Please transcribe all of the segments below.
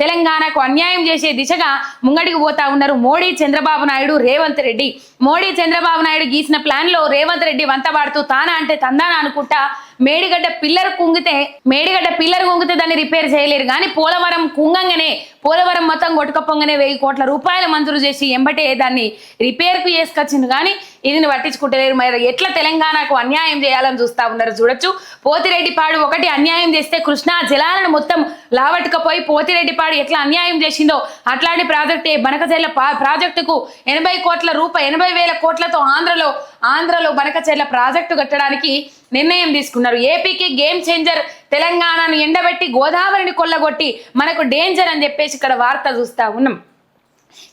తెలంగాణకు అన్యాయం చేసే దిశగా ముంగడికి పోతా ఉన్నారు మోడీ చంద్రబాబు నాయుడు రేవంత్ రెడ్డి. మోడీ చంద్రబాబు నాయుడు గీసిన ప్లాన్లో రేవంత్ రెడ్డి వంతబాడుతూ తానా అంటే తందానా అనుకుంటా మేడిగడ్డ పిల్లర్ కుంగితే మేడిగడ్డ పిల్లర్ కుంగితే దాన్ని రిపేర్ చేయలేరు. కానీ పోలవరం కుంగంగానే పోలవరం మొత్తం కొట్టుకపోగానే వెయ్యి కోట్ల రూపాయలు మంజూరు చేసి ఎంబటే దాన్ని రిపేర్కు చేసుకొచ్చింది. కానీ ఇదిని పట్టించుకుంటలేరు. మరి ఎట్లా తెలంగాణకు అన్యాయం చేయాలని చూస్తా ఉన్నారు చూడొచ్చు. పోతిరెడ్డిపాడు ఒకటి అన్యాయం చేస్తే కృష్ణా జలాలను మొత్తం లావట్టుకపోయి పోతిరెడ్డిపాడు ఎట్లా అన్యాయం చేసిందో అట్లాంటి ప్రాజెక్టే బనకచెర్ల పా- ప్రాజెక్టుకు ఎనభై కోట్ల రూపాయ ఎనభై వేల కోట్లతో ఆంధ్రలో ఆంధ్రలో బనకచెర్ల ప్రాజెక్టు కట్టడానికి నిర్ణయం తీసుకున్నారు. ఏపీకి గేమ్ చేంజర్ తెలంగాణను ఎండబెట్టి గోదావరిని కొల్లగొట్టి మనకు డేంజర్ అని చెప్పేసి ఇక్కడ వార్త చూస్తా ఉన్నాం.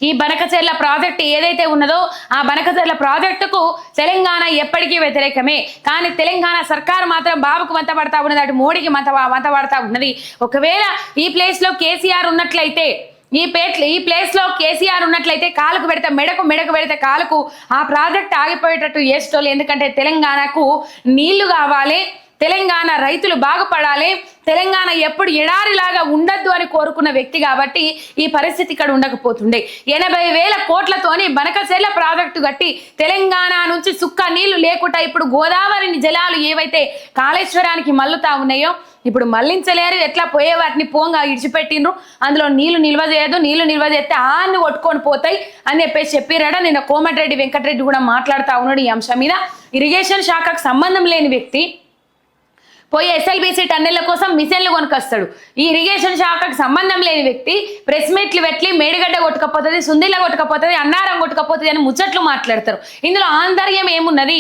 ఈ బనకచెర్ల ప్రాజెక్టు ఏదైతే ఉన్నదో ఆ బనకచెర్ల ప్రాజెక్టుకు తెలంగాణ ఎప్పటికీ వ్యతిరేకమే. కానీ తెలంగాణ సర్కార్ మాత్రం బాబుకు మంతపడతా ఉన్నది అటు మోడీకి మంత మంతపడతా ఉన్నది. ఒకవేళ ఈ ప్లేస్లో కేసీఆర్ ఉన్నట్లయితే ఈ పేట్ ఈ ప్లేస్లో కేసీఆర్ ఉన్నట్లయితే కాలుకు పెడితే మెడకు మెడకు పెడితే కాలుకు ఆ ప్రాజెక్ట్ ఆగిపోయేటట్టు చేసేటోళ్ళు. ఎందుకంటే తెలంగాణకు నీళ్ళు కావాలి తెలంగాణ రైతులు బాగుపడాలి తెలంగాణ ఎప్పుడు ఎడారిలాగా ఉండద్దు అని కోరుకున్న వ్యక్తి కాబట్టి ఈ పరిస్థితి ఇక్కడ ఉండకపోతుండే. ఎనభై వేల కోట్లతోని బనకచెర్ల ప్రాజెక్టు కట్టి తెలంగాణ నుంచి సుక్క నీళ్ళు లేకుండా ఇప్పుడు గోదావరిని జలాలు ఏవైతే కాళేశ్వరానికి మల్లుతా ఉన్నాయో ఇప్పుడు మళ్ళించలేరు ఎట్లా పోయే వాటిని పోంగా ఇడిచిపెట్టిండ్రు? అందులో నీళ్ళు నిల్వ చేయదు నీళ్ళు నిల్వ చేస్తే ఆన్ని కొట్టుకొని పోతాయి అని చెప్పేసి చెప్పిరాడ? నిన్న కోమటిరెడ్డి వెంకటరెడ్డి కూడా మాట్లాడుతూ ఉన్నాడు ఈ అంశం మీద. ఇరిగేషన్ శాఖకు సంబంధం లేని వ్యక్తి పోయి ఎస్ఎల్బీసీ టన్నెళ్ళ కోసం మిషన్లు కొనుకొస్తాడు. ఈ ఇరిగేషన్ శాఖకు సంబంధం లేని వ్యక్తి ప్రెస్ మీట్లు పెట్టి మేడిగడ్డ కొట్టుకపోతుంది సుందిల్ల కొట్టుకపోతుంది అన్నారం కొట్టుకపోతుంది అని ముచ్చట్లు మాట్లాడతారు. ఇందులో ఆంతర్యం ఏమున్నది?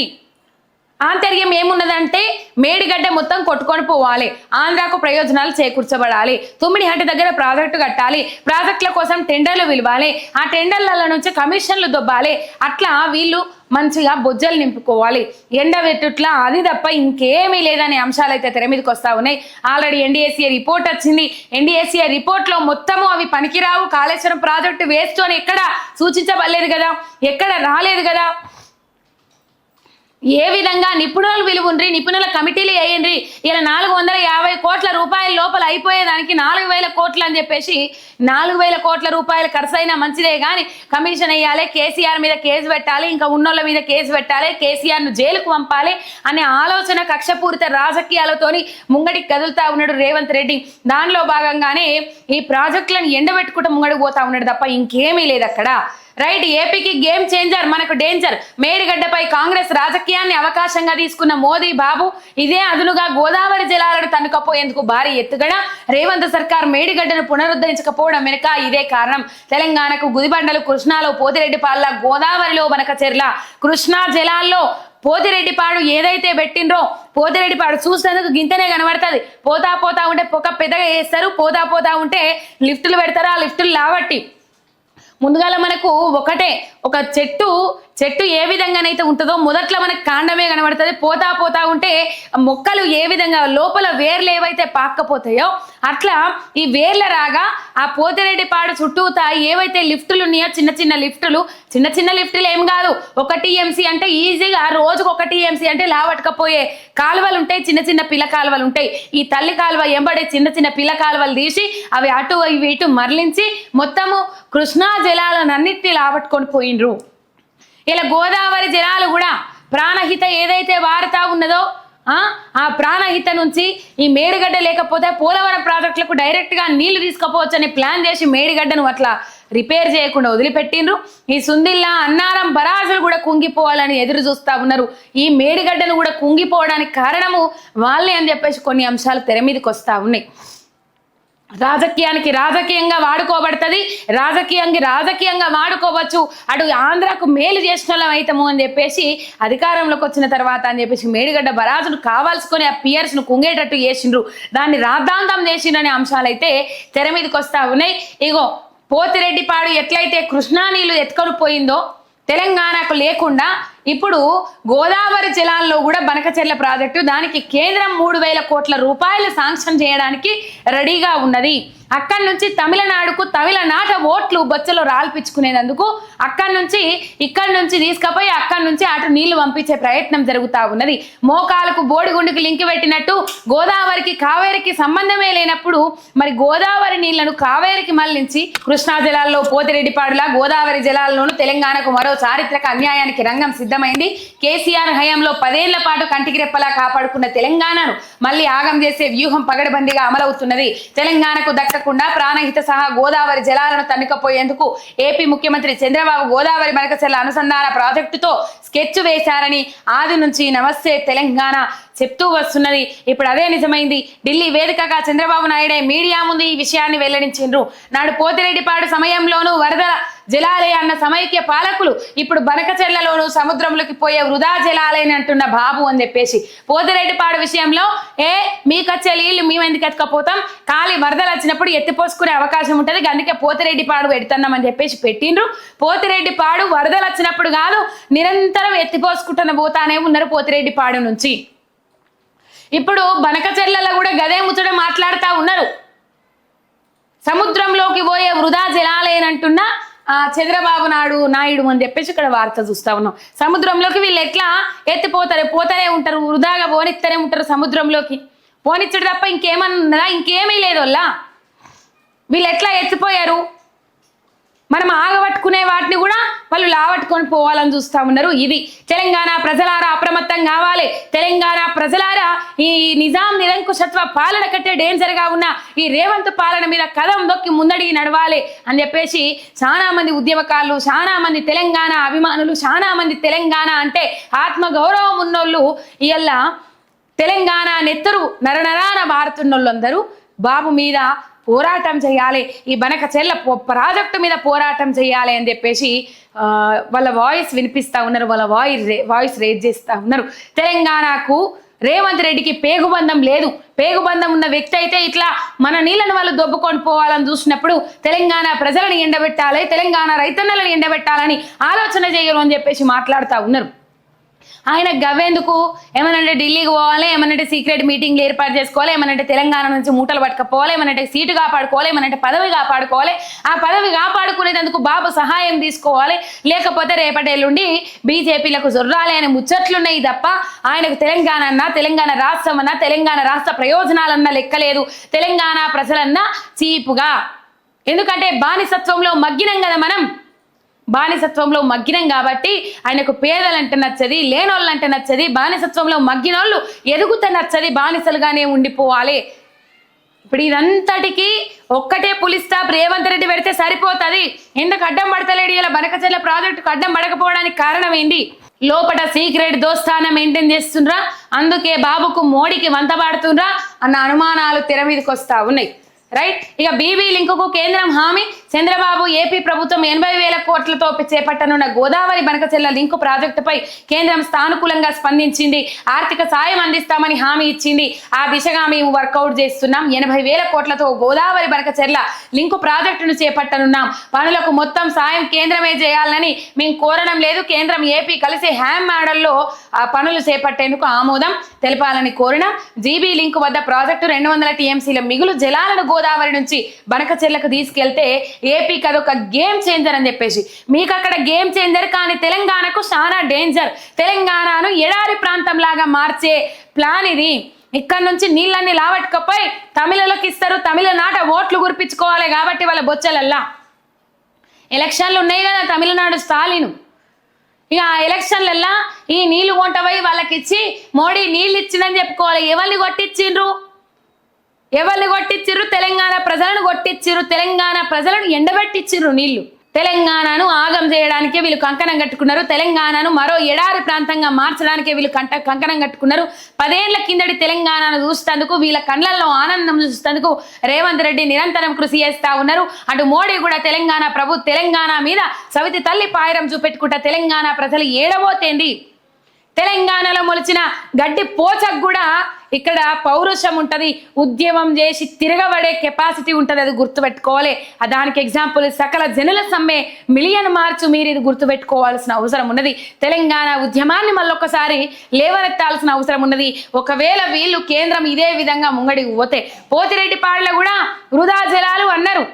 ఆంతర్యం ఏమున్నదంటే మేడిగడ్డ మొత్తం కొట్టుకొని పోవాలి. ఆంధ్రాకు ప్రయోజనాలు చేకూర్చబడాలి. తుమ్మిడిహట్టి దగ్గర ప్రాజెక్టు కట్టాలి. ప్రాజెక్టుల కోసం టెండర్లు పిలవాలి ఆ టెండర్ల నుంచి కమిషన్లు దొబ్బాలి. అట్లా వీళ్ళు మంచిగా బొజ్జలు నింపుకోవాలి. ఎండబెట్టుట్లా అది తప్ప ఇంకేమీ లేదనే అంశాలు అయితే తెర మీదకి వస్తా ఉన్నాయి. ఆల్రెడీ ఎన్డీఎస్ఏ రిపోర్ట్ వచ్చింది. ఎన్డీఎస్ఏ రిపోర్ట్లో మొత్తము అవి పనికిరావు. కాళేశ్వరం ప్రాజెక్టు వేస్ట్ అని ఎక్కడ సూచించబడలేదు కదా? ఎక్కడ రాలేదు కదా? ఏ విధంగా నిపుణులు విలువుండ్రి నిపుణుల కమిటీలు వేయండి ఇలా నాలుగు వందల యాభై కోట్ల రూపాయల లోపల అయిపోయేదానికి నాలుగు వేల కోట్లు అని చెప్పేసి నాలుగు వేల కోట్ల రూపాయలు ఖర్చు అయినా మంచిదే కానీ కమిషన్ వేయాలి కేసీఆర్ మీద కేసు పెట్టాలి ఇంకా ఉన్నోళ్ళ మీద కేసు పెట్టాలి కేసీఆర్ను జైలుకు పంపాలి అనే ఆలోచన కక్షపూరిత రాజకీయాలతోని ముంగడికి కదులుతా ఉన్నాడు రేవంత్ రెడ్డి. దానిలో భాగంగానే ఈ ప్రాజెక్టులను ఎండబెట్టుకుంటూ ముంగడికి పోతా ఉన్నాడు తప్ప ఇంకేమీ లేదు అక్కడ రైట్ ఏపీకి గేమ్ చేంజర్ మనకు డేంజర్. మేడిగడ్డపై కాంగ్రెస్ రాజకీయాన్ని అవకాశంగా తీసుకున్న మోదీ బాబు ఇదే అదునుగా గోదావరి జలాలను తన్నుకపోయేందుకు భారీ ఎత్తుగడ. రేవంత్ సర్కార్ మేడిగడ్డను పునరుద్ధరించకపోవడం వెనుక ఇదే కారణం. తెలంగాణకు గుదిబండలు కృష్ణాలో పోతిరెడ్డిపాళ్ళ గోదావరిలో బనకచెర్ల కృష్ణా జలాల్లో పోతిరెడ్డిపాడు ఏదైతే పెట్టిండ్రో పోతిరెడ్డిపాడు చూసినందుకు గింతనే కనబడుతుంది. పోతా పోతా ఉంటే పొగ పెద్దగా వేస్తారు పోతా పోతా ఉంటే లిఫ్టులు పెడతారు ఆ లిఫ్టులు లావట్టి. ముందుగాల మనకు ఒకటే ఒక చెట్టు చెట్టు ఏ విధంగానైతే ఉంటుందో మొదట్లో మనకు కాండమే కనబడుతుంది. పోతా పోతా ఉంటే మొక్కలు ఏ విధంగా లోపల వేర్లు ఏవైతే పాక్కపోతాయో అట్లా ఈ వేర్ల రాగా ఆ పోతిరెడ్డి పాడు చుట్టూతా ఏవైతే లిఫ్టులు ఉన్నాయో చిన్న చిన్న లిఫ్టులు చిన్న చిన్న లిఫ్టులు ఏం కాదు. ఒక టీఎంసీ అంటే ఈజీగా రోజుకు ఒక టీఎంసీ అంటే లావట్టకపోయే కాలువలు ఉంటాయి చిన్న చిన్న పిల్ల కాలువలు ఉంటాయి. ఈ తల్లి కాలువ ఎంబడే చిన్న చిన్న పిల్ల కాలువలు తీసి అవి అటు ఇవి ఇటు మరలించి మొత్తము కృష్ణా జలాలన్నిటిని లావట్టుకొని పోయిండ్రు. ఇలా గోదావరి జలాలు కూడా ప్రాణహిత ఏదైతే వారుతా ఉన్నదో ఆ ప్రాణహిత నుంచి ఈ మేడిగడ్డ లేకపోతే పోలవరం ప్రాజెక్టులకు డైరెక్ట్గా నీళ్ళు తీసుకుపోవచ్చు అని ప్లాన్ చేసి మేడిగడ్డను అట్లా రిపేర్ చేయకుండా వదిలిపెట్టిండ్రు. ఈ సుందిల్లా అన్నారం బరాజులు కూడా కుంగిపోవాలని ఎదురు చూస్తా ఉన్నారు. ఈ మేడిగడ్డను కూడా కుంగిపోవడానికి కారణము వాళ్ళే అని చెప్పేసి కొన్ని అంశాలు తెర మీదకి వస్తా ఉన్నాయి. రాజకీయానికి రాజకీయంగా వాడుకోబడుతుంది. రాజకీయానికి రాజకీయంగా వాడుకోవచ్చు. అటు ఆంధ్రాకు మేలు చేసిన వాళ్ళం అవుతాము అని చెప్పేసి అధికారంలోకి వచ్చిన తర్వాత అని చెప్పేసి మేడిగడ్డ బరాజును కావాల్సుకొని ఆ పియర్స్ను కుంగేటట్టు చేసిండ్రు. దాన్ని రాద్ధాంతం చేసిండ్రు అనే అంశాలు అయితే తెర మీదకి వస్తా ఉన్నాయి. ఇగో పోతిరెడ్డిపాడు ఎట్లయితే కృష్ణా నీళ్ళు ఎత్తుకొని పోయిందో తెలంగాణకు లేకుండా ఇప్పుడు గోదావరి జలాల్లో కూడా బనకచెర్ల ప్రాజెక్టు దానికి కేంద్రం మూడు వేల కోట్ల రూపాయలు శాంక్షన్ చేయడానికి రెడీగా ఉన్నది. అక్కడి నుంచి తమిళనాడుకు తమిళనాట ఓట్లు బొచ్చలో రాల్పించుకునేందుకు అక్కడి నుంచి ఇక్కడి నుంచి తీసుకుపోయి అక్కడి నుంచి అటు నీళ్ళు పంపించే ప్రయత్నం జరుగుతా ఉన్నది. మోకాలకు బోడిగుండుకి లింక్ పెట్టినట్టు గోదావరికి కావేరికి సంబంధమే లేనప్పుడు మరి గోదావరి నీళ్ళను కావేరికి మళ్ళించి కృష్ణా జలాల్లో పోతిరెడ్డిపాడులా గోదావరి జలాల్లోనూ తెలంగాణకు మరో చారిత్రక అన్యాయానికి రంగం సిద్ధమైంది. కేసీఆర్ హయాంలో పదేళ్ళ పాటు కంటికి రెప్పలా కాపాడుకున్న తెలంగాణను మళ్ళీ ఆగం చేసే వ్యూహం పగడబందీగా అమలవుతున్నది. తెలంగాణకు దక్కకుండా ప్రాణహిత సహా గోదావరి జలాలను తన్నుకపోయేందుకు ఏపీ ముఖ్యమంత్రి చంద్రబాబు గోదావరి మరకచెల్ల అనుసంధాన ప్రాజెక్టుతో స్కెచ్ వేశారని ఆది నుంచి నమస్తే తెలంగాణ చెప్తూ వస్తున్నది. ఇప్పుడు అదే నిజమైంది. ఢిల్లీ వేదికగా చంద్రబాబు నాయుడే మీడియా ముందు ఈ విషయాన్ని వెల్లడించిండ్రు. నాడు పోతిరెడ్డిపాడు సమయంలోనూ వరదల జలాలే అన్న సమైక్య పాలకులు ఇప్పుడు బనకచెర్లలోను సముద్రంలోకి పోయే వృధా జలాలేని అంటున్న బాబు అని చెప్పేసి. పోతిరెడ్డిపాడు విషయంలో ఏ మీకొచ్చే నీళ్ళు మేము ఎందుకు ఎత్తుకపోతాం? ఖాళీ వరదలు వచ్చినప్పుడు ఎత్తిపోసుకునే అవకాశం ఉంటుంది. అందుకే పోతిరెడ్డిపాడు పెడుతున్నామని చెప్పేసి పెట్టిండ్రు. పోతిరెడ్డిపాడు వరదలు వచ్చినప్పుడు కాదు నిరంతరం ఎత్తిపోసుకుంటున్న పోతానే ఉన్నారు పోతిరెడ్డిపాడు నుంచి. ఇప్పుడు బనకచెర్లలో కూడా గదే ముచ్చట మాట్లాడుతూ ఉన్నారు. సముద్రంలోకి పోయే వృధా జలాలేనంటున్నా ఆ చంద్రబాబు నాయుడు నాయుడు అని చెప్పేసి ఇక్కడ వార్త చూస్తా ఉన్నాం. సముద్రంలోకి వీళ్ళు ఎట్లా ఎత్తిపోతారు? పోతూనే ఉంటారు వృధాగా పోనిస్తూనే ఉంటారు సముద్రంలోకి. పోనిచ్చడు తప్ప ఇంకేమన్నా ఉన్నదా? ఇంకేమీ లేదు వల్ల వీళ్ళు ఎట్లా ఎత్తిపోయారు? మనం ఆగబట్టుకునే వాటిని కూడా వాళ్ళు లావట్టుకొని పోవాలని చూస్తా ఉన్నారు. ఇది తెలంగాణ ప్రజలారా అప్రమత్తం కావాలి. తెలంగాణ ప్రజలారా ఈ నిజాం నిరంకుశత్వ పాలన కట్టే డేంజర్గా ఉన్న ఈ రేవంత్ పాలన మీద కథం దొక్కి ముందడిగి నడవాలి అని చెప్పేసి చాలా మంది ఉద్యమకారులు చాలా మంది తెలంగాణ అభిమానులు చాలా మంది తెలంగాణ అంటే ఆత్మగౌరవం ఉన్నోళ్ళు ఇవాళ తెలంగాణ నెత్తరు నరనరాన మారుతున్నోళ్ళందరూ బాబు మీద పోరాటం చేయాలి ఈ బనక చెల్ల ప్రాజెక్టు మీద పోరాటం చేయాలి అని చెప్పేసి వాళ్ళ వాయిస్ వినిపిస్తూ ఉన్నారు వాళ్ళ వాయిస్ వాయిస్ రేజ్ చేస్తూ ఉన్నారు. తెలంగాణకు రేవంత్ రెడ్డికి పేగుబంధం లేదు. పేగుబంధం ఉన్న వ్యక్తి అయితే ఇట్లా మన నీళ్ళను వాళ్ళు దొబ్బుకొని పోవాలని చూసినప్పుడు తెలంగాణ ప్రజలను ఎండబెట్టాలి తెలంగాణ రైతన్నలను ఎండబెట్టాలని ఆలోచన చేయరు అని చెప్పేసి మాట్లాడుతూ ఉన్నారు. ఆయన గవ్వెందుకు? ఏమనంటే ఢిల్లీకి పోవాలి ఏమనంటే సీక్రెట్ మీటింగ్లు ఏర్పాటు చేసుకోవాలి ఏమనంటే తెలంగాణ నుంచి మూటలు పట్టుకపోవాలి ఏమనంటే సీటు కాపాడుకోవాలి ఏమనంటే పదవి కాపాడుకోవాలి. ఆ పదవి కాపాడుకునేందుకు బాబు సహాయం తీసుకోవాలి. లేకపోతే రేపటి ఎల్లుండి బీజేపీలకు జొర్రాలి అనే ముచ్చట్లున్నాయి తప్ప ఆయనకు తెలంగాణ అన్నా తెలంగాణ రాష్ట్రం అన్నా తెలంగాణ రాష్ట్ర ప్రయోజనాలన్నా లెక్కలేదు. తెలంగాణ ప్రజలన్నా చీపుగా. ఎందుకంటే బానిసత్వంలో మగ్గినం కదా మనం. బానిసత్వంలో మగ్గినం కాబట్టి ఆయనకు పేదలంటే నచ్చది లేనోళ్ళంటే నచ్చది బానిసత్వంలో మగ్గినోళ్ళు ఎదుగుతే నచ్చది బానిసలుగానే ఉండిపోవాలి. ఇప్పుడు ఇదంతటికి ఒక్కటే పులి స్టాప్ రేవంత్ రెడ్డి పెడితే సరిపోతుంది. ఎందుకు అడ్డం పడతలేడు ఇలా బనకచెల్ల ప్రాజెక్టుకు అడ్డం పడకపోవడానికి కారణం ఏంటి? లోపల సీక్రెట్ దోస్తానం మెయింటైన్ చేస్తుండ్రా? అందుకే బాబుకు మోడీకి వంత పాడుతుండ్రా? అన్న అనుమానాలు తెర మీదకి వస్తా ఉన్నాయి. రైట్? ఇక బీబీ లింకుకు కేంద్రం హామీ చంద్రబాబు ఏపీ ప్రభుత్వం ఎనభై వేల కోట్లతో చేపట్టనున్న గోదావరి బనకచెల్ల లింకు ప్రాజెక్టుపై కేంద్రం సానుకూలంగా స్పందించింది. ఆర్థిక సాయం అందిస్తామని హామీ ఇచ్చింది. ఆ దిశగా మేము వర్కౌట్ చేస్తున్నాం. ఎనభై వేల కోట్లతో గోదావరి బనకచెర్ల లింకు ప్రాజెక్టును చేపట్టనున్నాం. పనులకు మొత్తం సాయం కేంద్రమే చేయాలని మేము కోరడం లేదు. కేంద్రం ఏపీ కలిసి హ్యామ్ మోడల్లో ఆ పనులు చేపట్టేందుకు ఆమోదం తెలపాలని కోరినాం. జీబీ లింక్ వద్ద ప్రాజెక్టు రెండు వందల టీఎంసీల మిగులు జలాలను గోదావరి నుంచి బనకచెర్లకు తీసుకెళ్తే ఏపీకి అదొక గేమ్ చేంజర్ అని చెప్పేసి. మీకు అక్కడ గేమ్ చేంజర్ కానీ తెలంగాణకు చాలా డేంజర్. తెలంగాణను ఎడారి ప్రాంతం లాగా మార్చే ప్లాన్ ఇది. ఇక్కడ నుంచి నీళ్ళన్ని లావట్టుకపోయి తమిళలకు ఇస్తారు. తమిళనాట ఓట్లు గురిపించుకోవాలి కాబట్టి వాళ్ళ బొచ్చలల్లా. ఎలక్షన్లు ఉన్నాయి కదా తమిళనాడు స్టాలిను. ఇక ఆ ఎలక్షన్లల్లా ఈ నీళ్ళు కొంటపోయి వాళ్ళకి ఇచ్చి మోడీ నీళ్ళు ఇచ్చిందని చెప్పుకోవాలి. ఎవరిని కొట్టించిండ్రు? ఎవరిని కొట్టించిర్రు తెలంగాణ ప్రజలను కొట్టించిర్రు తెలంగాణ ప్రజలను ఎండబెట్టించిర్రు నీళ్ళు. తెలంగాణను ఆగం చేయడానికే వీళ్ళు కంకణం కట్టుకున్నారు. తెలంగాణను మరో ఎడారి ప్రాంతంగా మార్చడానికే వీళ్ళు కంట కంకణం కట్టుకున్నారు. పదేళ్ళ కిందటి తెలంగాణను చూసేందుకు వీళ్ళ కళ్ళల్లో ఆనందం చూసేందుకు రేవంత్ రెడ్డి నిరంతరం కృషి చేస్తా ఉన్నారు. అటు మోడీ కూడా తెలంగాణ ప్రభు తెలంగాణ మీద సవితి తల్లి పాయరం చూపెట్టుకుంటా తెలంగాణ ప్రజలు ఏడబోతేంది? తెలంగాణలో మొలిచిన గడ్డి పోచకు కూడా ఇక్కడ పౌరుషం ఉంటుంది. ఉద్యమం చేసి తిరగబడే కెపాసిటీ ఉంటుంది అది గుర్తుపెట్టుకోవాలి. దానికి ఎగ్జాంపుల్ సకల జనుల సమ్మె మిలియన్ మార్చు మీరు ఇది గుర్తుపెట్టుకోవాల్సిన అవసరం ఉన్నది. తెలంగాణ ఉద్యమాన్ని మళ్ళొకసారి లేవనెత్తాల్సిన అవసరం ఉన్నది. ఒకవేళ వీళ్ళు కేంద్రం ఇదే విధంగా ముంగడికి పోతే పోతిరెడ్డి పాడలో కూడా వృధా జలాలు అన్నారు.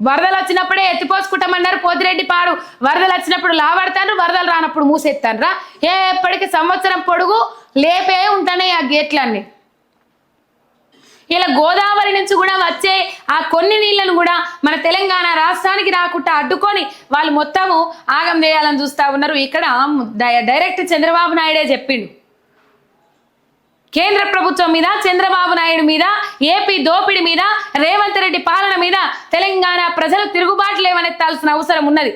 వరదలు వచ్చినప్పుడే ఎత్తిపోసుకుంటామన్నారు పోతిరెడ్డి పాడు. వరదలు వచ్చినప్పుడు లావడతాను వరదలు రానప్పుడు మూసేస్తానరా. ఏ ఎప్పటికి సంవత్సరం పొడుగు లేపే ఉంటానే ఆ గేట్లన్నీ. ఇలా గోదావరి నుంచి కూడా వచ్చే ఆ కొన్ని నీళ్ళను కూడా మన తెలంగాణ రాష్ట్రానికి రాకుండా అడ్డుకొని వాళ్ళు మొత్తము ఆగం వేయాలని చూస్తా ఉన్నారు. ఇక్కడ డైరెక్ట్ చంద్రబాబు నాయుడే చెప్పిండు. కేంద్ర ప్రభుత్వం మీద చంద్రబాబు నాయుడు మీద ఏపీ దోపిడి మీద రేవంత్ రెడ్డి పాలన మీద తెలంగాణ ప్రజలు తిరుగుబాటు లేవనెత్తాల్సిన అవసరం ఉన్నది.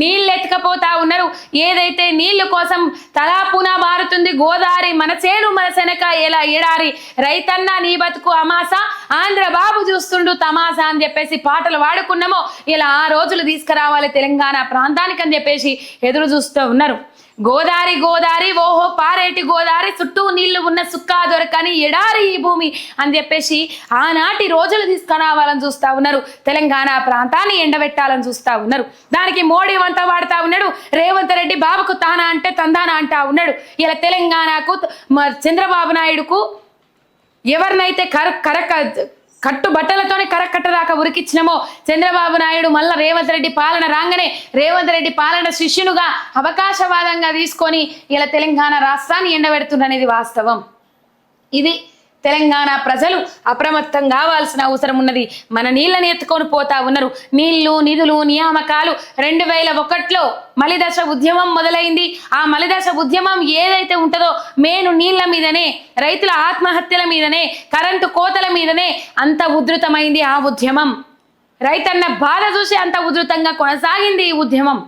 నీళ్ళు ఎత్తుకపోతా ఉన్నారు. ఏదైతే నీళ్ళు కోసం తలాపున మారుతుంది గోదావరి మన చేను మన శనక ఎలా ఎడారి రైతన్న నీ బతుకు అమాస ఆంధ్ర బాబు చూస్తుండు తమాసా అని చెప్పేసి పాటలు వాడుకున్నామో ఇలా ఆ రోజులు తీసుకురావాలి తెలంగాణ ప్రాంతానికి అని చెప్పేసి ఎదురు చూస్తూ ఉన్నారు. గోదారి గోదారి ఓహో పారేటి గోదారి చుట్టూ నీళ్ళు ఉన్న సుక్కా దొరకని ఎడారి ఈ భూమి అని చెప్పేసి ఆనాటి రోజులు తీసుకురావాలని చూస్తా ఉన్నారు. తెలంగాణ ప్రాంతాన్ని ఎండబెట్టాలని చూస్తా ఉన్నారు. దానికి మోడీ వంత వాడుతా ఉన్నాడు. రేవంత్ రెడ్డి బాబుకు తానా అంటే తందానా అంటా ఉన్నాడు. ఇలా తెలంగాణకు చంద్రబాబు నాయుడుకు ఎవరినైతే కర కరక కట్టు బట్టలతోనే కరకట్ట దాకా ఉరికిచ్చినమో చంద్రబాబు నాయుడు మళ్ళా రేవంత్ రెడ్డి పాలన రాగానే రేవంత్ రెడ్డి పాలన శిష్యునుగా అవకాశవాదంగా తీసుకొని ఇలా తెలంగాణ రాష్ట్రాన్ని ఎండబెడుతుండనేది వాస్తవం. ఇది తెలంగాణ ప్రజలు అప్రమత్తం కావాల్సిన అవసరం ఉన్నది. మన నీళ్ళని ఎత్తుకొని పోతా ఉన్నారు. నీళ్ళు నిధులు నియామకాలు రెండు వేల ఒకటిలో మలిదశ ఉద్యమం మొదలైంది. ఆ మలిదశ ఉద్యమం ఏదైతే ఉంటుందో మేను నీళ్ళ మీదనే రైతుల ఆత్మహత్యల మీదనే కరెంటు కోతల మీదనే అంత ఉధృతమైంది ఆ ఉద్యమం. రైతన్న బాధ చూసి అంత ఉధృతంగా కొనసాగింది ఈ ఉద్యమం.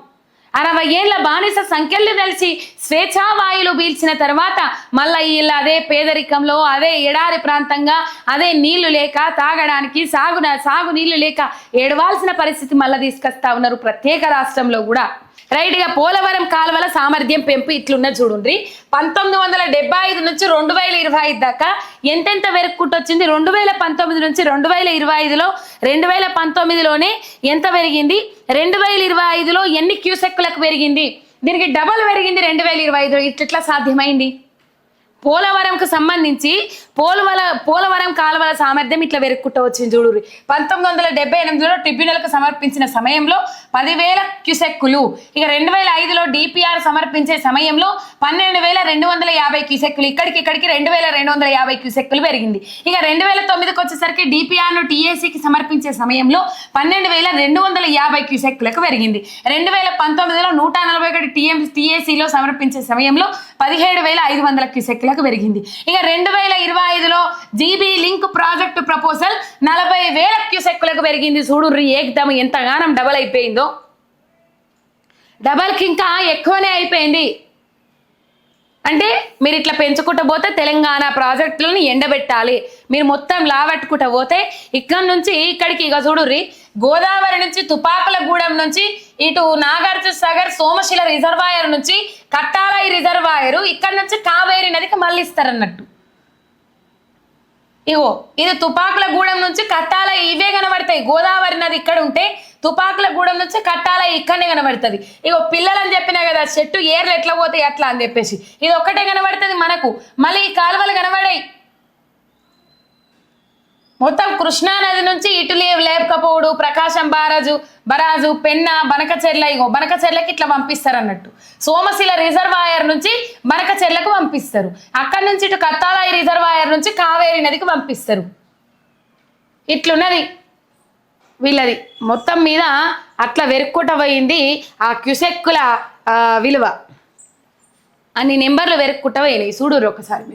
అరవై ఏళ్ళ బానిస సంఖ్యలు తెలిసి స్వేచ్ఛావాయులు పీల్చిన తర్వాత మళ్ళీ వీళ్ళు అదే పేదరికంలో అదే ఎడారి ప్రాంతంగా అదే నీళ్ళు లేక తాగడానికి సాగు సాగు నీళ్ళు లేక ఏడవాల్సిన పరిస్థితి మళ్ళీ తీసుకొస్తా ఉన్నారు ప్రత్యేక రాష్ట్రంలో కూడా. రైట్ ఇక పోలవరం కాలువల సామర్థ్యం పెంపు ఇట్లున్న చూడండి పంతొమ్మిది వందల డెబ్బై ఐదు నుంచి రెండు వేల ఇరవై ఐదు దాకా ఎంతెంత వెరుక్కుంటూ వచ్చింది రెండు వేల పంతొమ్మిది నుంచి రెండు వేల ఇరవై ఐదులో రెండు వేల పంతొమ్మిదిలోనే ఎంత పెరిగింది? రెండు వేల ఇరవై ఐదులో ఎన్ని క్యూసెక్కులకు పెరిగింది? దీనికి డబల్ పెరిగింది రెండు వేల ఇరవై ఐదులో. ఇట్లా సాధ్యమైంది? పోలవరంకు సంబంధించి పోలవల పోలవరం కాలువల సామర్థ్యం ఇట్లా వెరుక్కుంటూ వచ్చింది చూడురి పంతొమ్మిది వందల డెబ్బై ఎనిమిదిలో ట్రిబ్యునల్కు సమర్పించిన సమయంలో పదివేల క్యుసెక్కులు ఇక రెండు వేల ఐదులో డిపిఆర్ సమర్పించే సమయంలో పన్నెండు వేల రెండు వందల యాభై క్యూసెక్కులు ఇక్కడికి ఇక్కడికి రెండు వేల రెండు వందల యాభై క్యూసెక్కులు పెరిగింది. ఇక రెండు వేల తొమ్మిదికి వచ్చేసరికి డిపిఆర్ను టీఏసీకి సమర్పించే సమయంలో పన్నెండు వేల రెండు వందల యాభై క్యూసెక్కులకు పెరిగింది. రెండు వేల పంతొమ్మిదిలో నూట నలభై ఒకటి టీఎం టీఏసీలో సమర్పించే సమయంలో పదిహేడు వేల ఐదు వందల క్యూసెక్కులకు పెరిగింది. ఇక రెండు వేల ఇరవై ఐదులో జీబీ లింక్ ప్రాజెక్టు ప్రపోజల్ నలభై వేల క్యూసెక్కులకు పెరిగింది. చూడు ఏకదమ్ ఎంతగానం డబల్ అయిపోయిందో. డబల్కి ఇంకా ఎక్కువనే అయిపోయింది. అంటే మీరు ఇట్లా పెంచుకుంటూ పోతే తెలంగాణ ప్రాజెక్టులను ఎండబెట్టాలి. మీరు మొత్తం లావట్టుకుంటా పోతే ఇక్కడ నుంచి ఇక్కడికి ఇక చూడుర్రి గోదావరి నుంచి తుపాకులగూడెం నుంచి ఇటు నాగార్జున సాగర్ సోమశిల రిజర్వాయర్ నుంచి కట్టాలయ రిజర్వాయర్ ఇక్కడ నుంచి కావేరి నదికి మళ్ళిస్తారన్నట్టు. ఇగో ఇది తుపాకుల గూడెం నుంచి కట్టాల ఇవే కనబడతాయి. గోదావరి నది ఇక్కడ ఉంటే తుపాకుల గూడెం నుంచి కట్టాల ఇక్కడనే కనబడుతుంది. ఇగో పిల్లలని చెప్పినా కదా చెట్టు ఏర్లు ఎట్లా పోతాయి అట్లా అని చెప్పేసి. ఇది ఒక్కటే కనబడుతుంది మనకు. మళ్ళీ ఈ కాలువలు కనబడాయి. మొత్తం కృష్ణా నది నుంచి ఇటు లేపకపోవుడు ప్రకాశం బారాజు బరాజు పెన్న బనకచెర్ల ఇగో బనకచెర్లకి ఇట్లా పంపిస్తారు అన్నట్టు సోమశిల రిజర్వాయర్ నుంచి బనకచెర్లకు పంపిస్తారు. అక్కడి నుంచి ఇటు కత్తాలాయి రిజర్వాయర్ నుంచి కావేరి నదికి పంపిస్తారు. ఇట్లున్నది వీళ్ళది. మొత్తం మీద అట్లా వెరుక్కుట పోయింది ఆ క్యుసెక్కుల విలువ. అన్ని నెంబర్లు వెరుక్కుట పోయినాయి. చూడురు ఒకసారి మీరు.